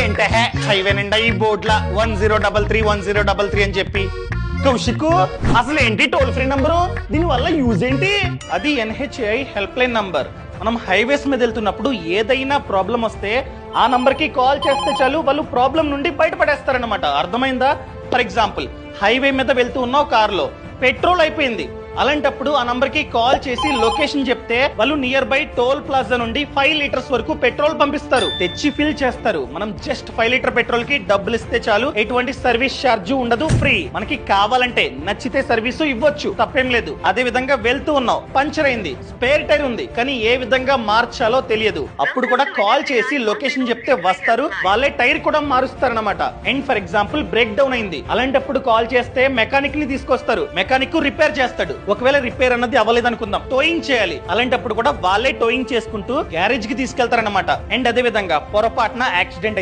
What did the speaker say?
ఏంట హైవే నిండా ఈ బోర్డుల one zero double three one zero double three అని చెప్పి. కౌశిక్ అసలు ఏంటి టోల్ ఫ్రీ నంబరు? దీని వల్ల యూజ్ ఏంటి? అది N H I help line number. మనం హైవేస్ మీద వెళ్తున్నప్పుడు ఏదైనా ప్రాబ్లం వస్తే ఆ నంబర్కి కాల్ చేస్తే చాలు వాళ్ళు ప్రాబ్లం నుండి బయటపడేస్తారనమాట అర్థమైందా? ఫర్ ఎగ్జాంపుల్ హైవే మీద వెళ్తూ ఉన్నావు కారులో పెట్రోల్ అయిపోయింది. అలాంటప్పుడు ఆ నంబర్కి కాల్ చేసి లొకేషన్ చెప్తే వాళ్ళు నియర్ బై టోల్ ప్లాజా నుండి ఫైవ్ లీటర్స్ వరకు పెట్రోల్ పంపిస్తారు. తెచ్చి ఫిల్ చేస్తారు. మనం జస్ట్ ఫైవ్ లీటర్ పెట్రోల్కి డబ్బులు ఇస్తే చాలు. ఎటువంటి సర్వీస్ ఛార్జ్ ఉండదు. ఫ్రీ. మనకి కావాలంటే నచ్చితే సర్వీస్ ఇవ్వచ్చు. తప్పేం లేదు. అదే విధంగా వెళ్తూ ఉన్నావు పంచర్ అయింది. స్పేర్ టైర్ ఉంది. కానీ ఏ విధంగా మార్చాలో తెలియదు. అప్పుడు కూడా కాల్ చేసి లొకేషన్ చెప్తే వస్తారు. వాళ్ళే టైర్ కూడా మారుస్తారన్నమాట. And for example break down అయింది. అలాంటప్పుడు కాల్ చేస్తే మెకానిక్ని తీసుకొస్తారు. మెకానిక్ రిపేర్ చేస్తాడు. ఒకవేళ రిపేర్ అన్నది అవ్వలేదు అనుకుందాం టోయింగ్ చేయాలి. అలాంటప్పుడు కూడా వాళ్ళే టోయింగ్ చేసుకుంటూ గ్యారేజ్కి తీసుకెళ్తారన్నమాట. అండ్ అదే విధంగా పొరపాటున యాక్సిడెంట్